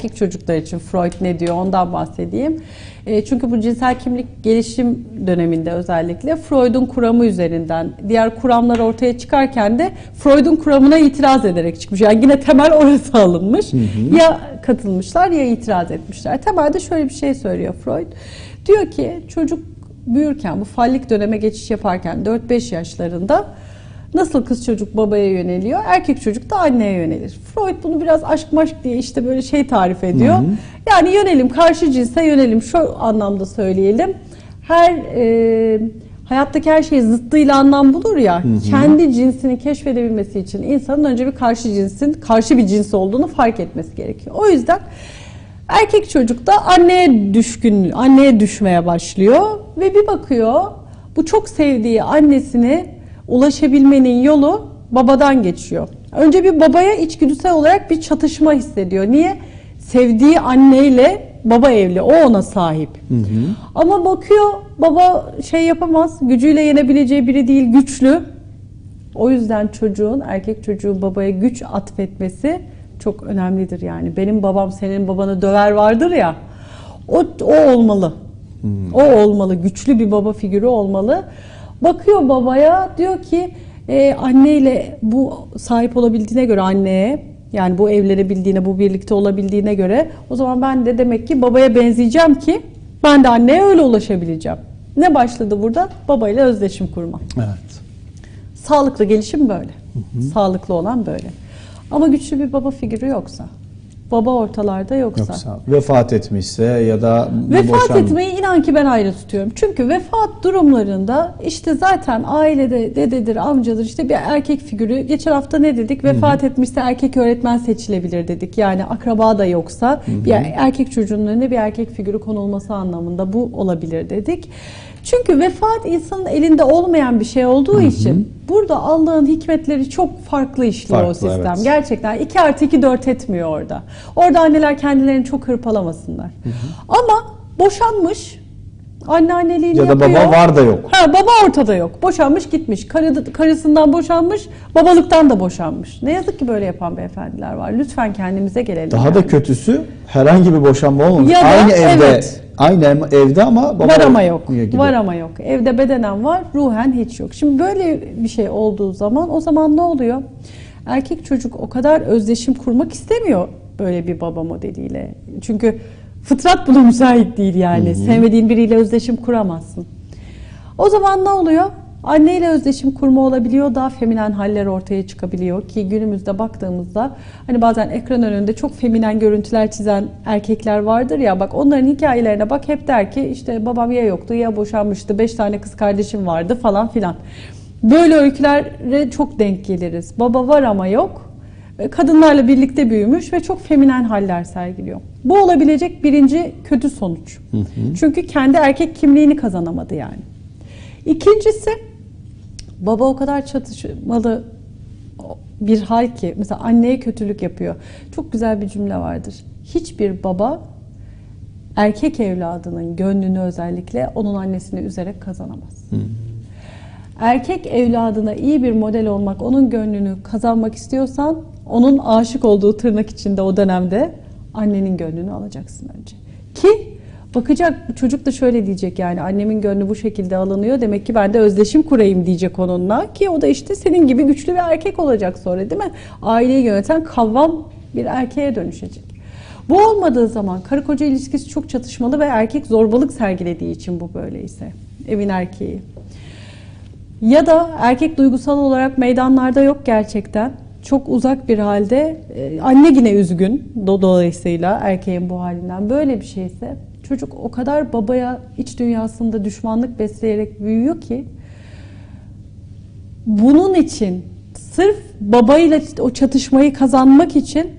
erkek çocuklar için Freud ne diyor ondan bahsedeyim. E, çünkü bu cinsel kimlik gelişim döneminde özellikle Freud'un kuramı üzerinden diğer kuramlar ortaya çıkarken de Freud'un kuramına itiraz ederek çıkmış. Yani yine temel orası alınmış. Ya katılmışlar ya itiraz etmişler. Temelde şöyle bir şey söylüyor Freud. Diyor ki çocuk büyürken bu fallik döneme geçiş yaparken 4-5 yaşlarında Nasıl kız çocuk babaya yöneliyor, erkek çocuk da anneye yönelir. Freud bunu biraz aşk maşk diye işte böyle şey tarif ediyor. Yani yönelim, karşı cinse yönelim. Şu anlamda söyleyelim. Her e, hayattaki her şey zıttıyla anlam bulur ya. Kendi cinsini keşfedebilmesi için insanın önce bir karşı cinsin, karşı bir cins olduğunu fark etmesi gerekiyor. O yüzden erkek çocuk da anneye düşkün, anneye düşmeye başlıyor ve bir bakıyor bu çok sevdiği annesini ulaşabilmenin yolu babadan geçiyor. Önce bir babaya içgüdüsel olarak bir çatışma hissediyor. Niye? Sevdiği anneyle baba evli. O ona sahip. Ama bakıyor baba şey yapamaz. Gücüyle yenebileceği biri değil. Güçlü. O yüzden çocuğun, erkek çocuğun babaya güç atfetmesi çok önemlidir yani. Benim babam senin babanı döver vardır ya. O, o olmalı. O olmalı. Güçlü bir baba figürü olmalı. Bakıyor babaya diyor ki e, anneyle bu sahip olabildiğine göre anneye yani bu evlenebildiğine, bu birlikte olabildiğine göre o zaman ben de demek ki babaya benzeyeceğim ki ben de anneye öyle ulaşabileceğim. Ne başladı burada? Babayla özdeşim kurma. Evet. Sağlıklı gelişim böyle. Sağlıklı olan böyle. Ama güçlü bir baba figürü yoksa, baba ortalarda yoksa, Yoksa vefat etmişse ya da Vefat boşan- etmeyi inan ki ben ayrı tutuyorum. Çünkü vefat durumlarında işte zaten ailede dededir, amcadır işte bir erkek figürü. Geçen hafta ne dedik? Vefat etmişse erkek öğretmen seçilebilir dedik. Yani akraba da yoksa bir erkek çocuğunun önüne bir erkek figürü konulması anlamında bu olabilir dedik. Çünkü vefat insanın elinde olmayan bir şey olduğu için burada Allah'ın hikmetleri çok farklı işliyor o Farklı, sistem. evet. Gerçekten 2 artı 2 4 etmiyor orada. Orada anneler kendilerini çok hırpalamasınlar. Ama boşanmış, anneanneliğini ya da yapıyor. baba var da yok. Ha, baba ortada yok. Boşanmış gitmiş. Karı, karısından boşanmış, babalıktan da boşanmış. Ne yazık ki böyle yapan beyefendiler var. Lütfen kendimize gelelim. Daha yani. da kötüsü herhangi bir boşanma olmamış. Ya da aynı evde, evet. aynı ev- evde ama baba var ama yok. gibi. Var ama yok. Evde bedenen var, ruhen hiç yok. Şimdi böyle bir şey olduğu zaman o zaman ne oluyor? Erkek çocuk o kadar özdeşim kurmak istemiyor böyle bir baba modeliyle. Çünkü fıtrat buna müsait değil yani. Sevmediğin biriyle özdeşim kuramazsın. O zaman ne oluyor? Anneyle özdeşim kurma olabiliyor, daha feminen haller ortaya çıkabiliyor ki günümüzde baktığımızda hani bazen ekran önünde çok feminen görüntüler çizen erkekler vardır ya bak onların hikayelerine bak hep der ki işte babam ya yoktu ya boşanmıştı, beş tane kız kardeşim vardı falan filan. Böyle öykülere çok denk geliriz. Baba var ama yok. Kadınlarla birlikte büyümüş ve çok feminen haller sergiliyor. Bu olabilecek birinci kötü sonuç. Çünkü kendi erkek kimliğini kazanamadı yani. İkincisi baba o kadar çatışmalı bir hal ki mesela anneye kötülük yapıyor. Çok güzel bir cümle vardır. Hiçbir baba erkek evladının gönlünü özellikle onun annesini üzerek kazanamaz. Erkek evladına iyi bir model olmak, onun gönlünü kazanmak istiyorsan onun aşık olduğu tırnak içinde o dönemde annenin gönlünü alacaksın önce. Ki bakacak çocuk da şöyle diyecek yani annemin gönlü bu şekilde alınıyor demek ki ben de özdeşim kurayım diyecek onunla ki o da işte senin gibi güçlü bir erkek olacak sonra değil mi? Aileyi yöneten kavvam bir erkeğe dönüşecek. Bu olmadığı zaman karı koca ilişkisi çok çatışmalı ve erkek zorbalık sergilediği için bu böyleyse. Evin erkeği. Ya da erkek duygusal olarak meydanlarda yok gerçekten. Çok uzak bir halde. Ee, Anne yine üzgün do- dolayısıyla erkeğin bu halinden. Böyle bir şeyse çocuk o kadar babaya iç dünyasında düşmanlık besleyerek büyüyor ki bunun için sırf babayla o çatışmayı kazanmak için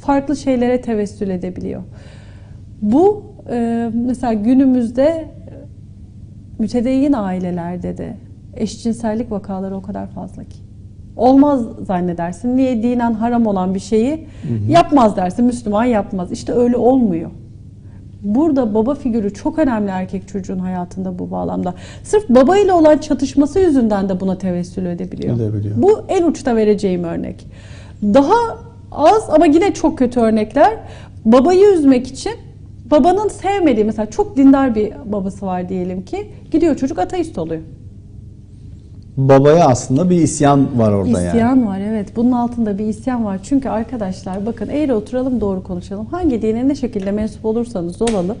farklı şeylere tevessül edebiliyor. Bu e, mesela günümüzde e, mütedeyyin ailelerde de eşcinsellik vakaları o kadar fazla ki. Olmaz zannedersin. Niye dinen haram olan bir şeyi yapmaz dersin. Müslüman yapmaz. İşte öyle olmuyor. Burada baba figürü çok önemli erkek çocuğun hayatında bu bağlamda. Sırf baba ile olan çatışması yüzünden de buna tevessül edebiliyor. Edebiliyor. Bu en uçta vereceğim örnek. Daha az ama yine çok kötü örnekler. Babayı üzmek için babanın sevmediği mesela çok dindar bir babası var diyelim ki gidiyor çocuk ateist oluyor. Babaya aslında bir isyan var orada İsyan yani. var evet. Bunun altında bir isyan var. Çünkü arkadaşlar bakın eğri oturalım doğru konuşalım. Hangi dine ne şekilde mensup olursanız olalım.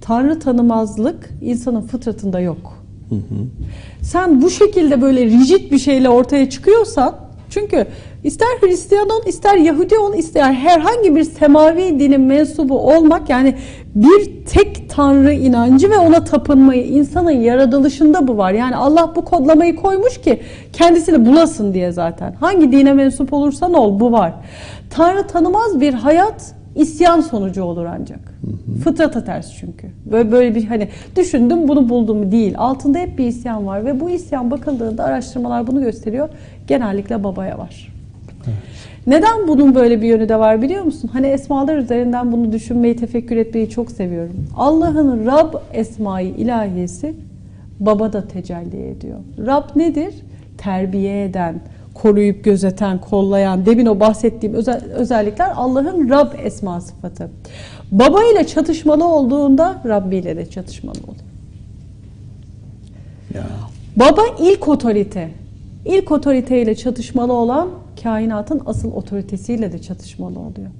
Tanrı tanımazlık insanın fıtratında yok. Sen bu şekilde böyle rigid bir şeyle ortaya çıkıyorsan çünkü ister Hristiyan ol, ister Yahudi ol, ister herhangi bir semavi dinin mensubu olmak yani bir tek tanrı inancı ve ona tapınmayı insanın yaratılışında bu var. Yani Allah bu kodlamayı koymuş ki kendisini bulasın diye zaten. Hangi dine mensup olursan ol bu var. Tanrı tanımaz bir hayat isyan sonucu olur ancak. Fıtrata ters çünkü. Böyle, böyle bir hani düşündüm bunu buldum değil. Altında hep bir isyan var ve bu isyan bakıldığında araştırmalar bunu gösteriyor. Genellikle babaya var. Neden bunun böyle bir yönü de var biliyor musun? Hani esmalar üzerinden bunu düşünmeyi, tefekkür etmeyi çok seviyorum. Allah'ın Rab esmayı ilahiyesi babada tecelli ediyor. Rab nedir? Terbiye eden, koruyup gözeten, kollayan, demin o bahsettiğim özel, özellikler Allah'ın Rab esma sıfatı. Baba ile çatışmalı olduğunda Rabbi ile de çatışmalı oluyor. Ya. Baba ilk otorite. İlk otoriteyle çatışmalı olan kainatın asıl otoritesiyle de çatışmalı oluyor.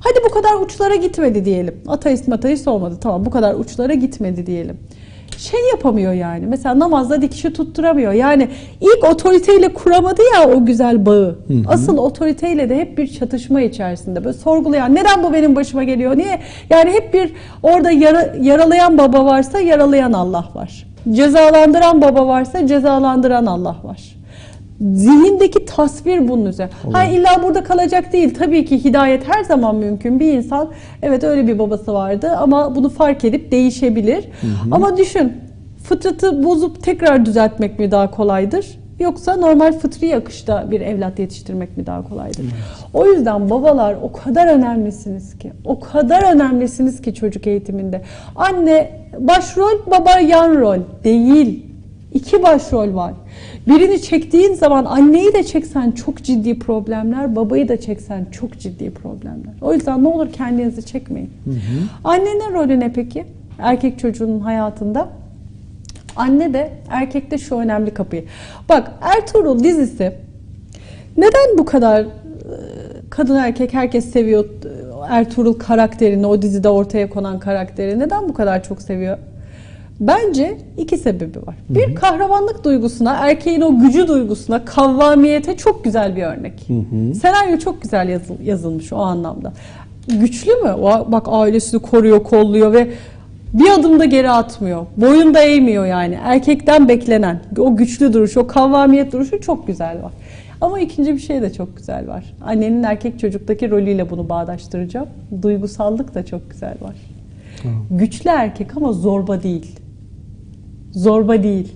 Hadi bu kadar uçlara gitmedi diyelim. Ateist mateist olmadı. Tamam bu kadar uçlara gitmedi diyelim. Şey yapamıyor yani. Mesela namazda dikişi tutturamıyor. Yani ilk otoriteyle kuramadı ya o güzel bağı. Asıl otoriteyle de hep bir çatışma içerisinde. Böyle sorgulayan neden bu benim başıma geliyor? Niye? Yani hep bir orada yara- yaralayan baba varsa yaralayan Allah var. Cezalandıran baba varsa cezalandıran Allah var. Zihindeki tasvir bunun üzerine. Ha illa burada kalacak değil. Tabii ki hidayet her zaman mümkün. Bir insan evet öyle bir babası vardı ama bunu fark edip değişebilir. Ama düşün fıtratı bozup tekrar düzeltmek mi daha kolaydır? Yoksa normal fıtri akışta bir evlat yetiştirmek mi daha kolaydır? O yüzden babalar o kadar önemlisiniz ki, o kadar önemlisiniz ki çocuk eğitiminde. Anne başrol, baba yan rol değil. İki başrol var. Birini çektiğin zaman anneyi de çeksen çok ciddi problemler, babayı da çeksen çok ciddi problemler. O yüzden ne olur kendinizi çekmeyin. Annenin rolü ne peki? Erkek çocuğunun hayatında. Anne de erkekte şu önemli kapıyı. Bak Ertuğrul dizisi neden bu kadar e, kadın erkek herkes seviyor e, Ertuğrul karakterini, o dizide ortaya konan karakteri neden bu kadar çok seviyor? Bence iki sebebi var. Bir kahramanlık duygusuna, erkeğin o gücü duygusuna, kavvamiyete çok güzel bir örnek. Senaryo çok güzel yazıl- yazılmış o anlamda. Güçlü mü? O, bak ailesini koruyor, kolluyor ve bir adım da geri atmıyor. Boyun da eğmiyor yani. Erkekten beklenen o güçlü duruş, o kavvamiyet duruşu çok güzel var. Ama ikinci bir şey de çok güzel var. Annenin erkek çocuktaki rolüyle bunu bağdaştıracağım. Duygusallık da çok güzel var. Güçlü erkek ama zorba değil. Zorba değil.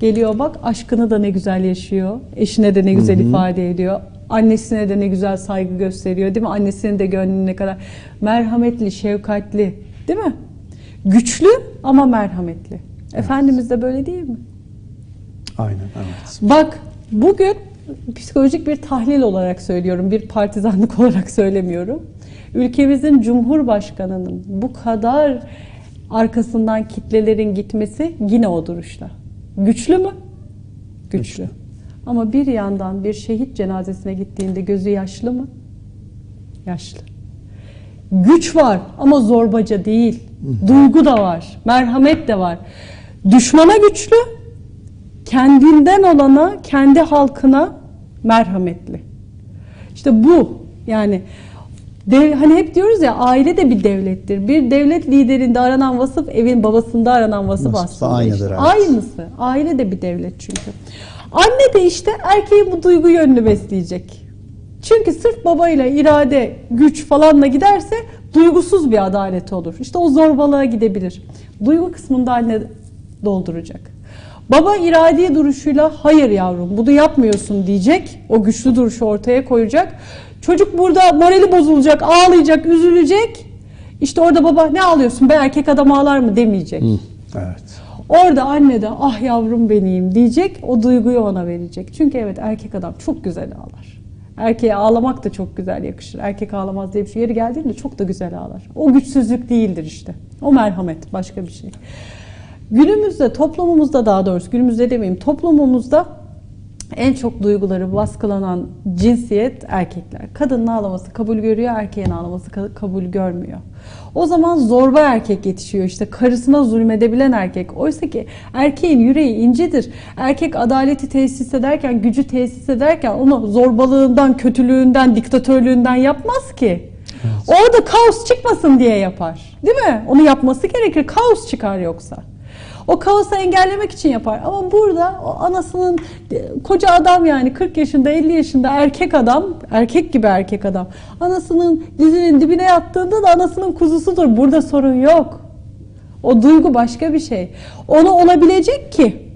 Geliyor bak aşkını da ne güzel yaşıyor. Eşine de ne güzel ifade ediyor. Annesine de ne güzel saygı gösteriyor değil mi? Annesinin de gönlüne ne kadar merhametli, şefkatli değil mi? Güçlü ama merhametli. Efendimiz de böyle değil mi? Aynen evet. Bak bugün psikolojik bir tahlil olarak söylüyorum, bir partizanlık olarak söylemiyorum. Ülkemizin Cumhurbaşkanı'nın bu kadar arkasından kitlelerin gitmesi yine o duruşta. Güçlü mü? Güçlü. Ama bir yandan bir şehit cenazesine gittiğinde gözü yaşlı mı? Yaşlı. Güç var ama zorbaca değil. Duygu da var, merhamet de var. Düşmana güçlü, kendinden olana, kendi halkına merhametli. İşte bu yani dev, hani hep diyoruz ya aile de bir devlettir. Bir devlet liderinde aranan vasıf evin babasında aranan vasıf da aslında. aynıdır, işte. evet. Aynısı. Aile de bir devlet çünkü. Anne de işte erkeğin bu duygu yönünü besleyecek. Çünkü sırf babayla irade, güç falanla giderse duygusuz bir adalet olur. İşte o zorbalığa gidebilir. Duygu kısmında anne dolduracak. Baba iradi duruşuyla hayır yavrum bunu yapmıyorsun diyecek. O güçlü duruşu ortaya koyacak. Çocuk burada morali bozulacak, ağlayacak, üzülecek. İşte orada baba ne ağlıyorsun be erkek adam ağlar mı demeyecek. Evet. Orada anne de ah yavrum benim diyecek. O duyguyu ona verecek. Çünkü evet erkek adam çok güzel ağlar. Erkeğe ağlamak da çok güzel yakışır. Erkek ağlamaz diye bir şey. Yeri geldiğinde çok da güzel ağlar. O güçsüzlük değildir işte. O merhamet başka bir şey. Günümüzde toplumumuzda daha doğrusu günümüzde demeyeyim toplumumuzda en çok duyguları baskılanan cinsiyet erkekler. Kadının ağlaması kabul görüyor, erkeğin ağlaması ka- kabul görmüyor. O zaman zorba erkek yetişiyor işte karısına zulmedebilen erkek. Oysa ki erkeğin yüreği incedir. Erkek adaleti tesis ederken, gücü tesis ederken onu zorbalığından, kötülüğünden, diktatörlüğünden yapmaz ki. Orada kaos çıkmasın diye yapar. Değil mi? Onu yapması gerekir. Kaos çıkar yoksa. O kaosu engellemek için yapar. Ama burada o anasının e, koca adam yani 40 yaşında 50 yaşında erkek adam, erkek gibi erkek adam. Anasının dizinin dibine yattığında da anasının kuzusudur. Burada sorun yok. O duygu başka bir şey. Onu olabilecek ki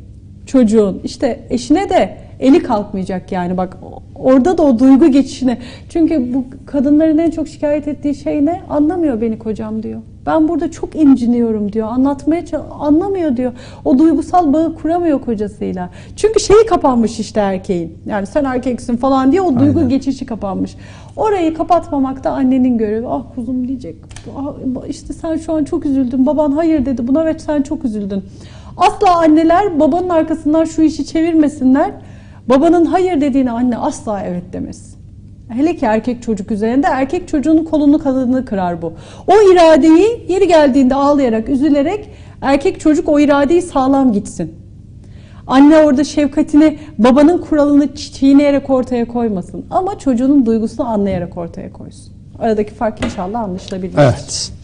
çocuğun işte eşine de eli kalkmayacak yani bak orada da o duygu geçişine. Çünkü bu kadınların en çok şikayet ettiği şey ne? Anlamıyor beni kocam diyor. Ben burada çok inciniyorum diyor. Anlatmaya anlamıyor diyor. O duygusal bağı kuramıyor kocasıyla. Çünkü şeyi kapanmış işte erkeğin. Yani sen erkeksin falan diye o duygu Aynen. geçişi kapanmış. Orayı kapatmamak da annenin görevi. Ah kuzum diyecek. Ah, işte sen şu an çok üzüldün. Baban hayır dedi buna ve sen çok üzüldün. Asla anneler babanın arkasından şu işi çevirmesinler. Babanın hayır dediğine anne asla evet demez. Hele ki erkek çocuk üzerinde erkek çocuğun kolunu kanadını kırar bu. O iradeyi yeri geldiğinde ağlayarak, üzülerek erkek çocuk o iradeyi sağlam gitsin. Anne orada şefkatini babanın kuralını çiğneyerek ortaya koymasın. Ama çocuğunun duygusunu anlayarak ortaya koysun. Aradaki fark inşallah anlaşılabilir. Evet.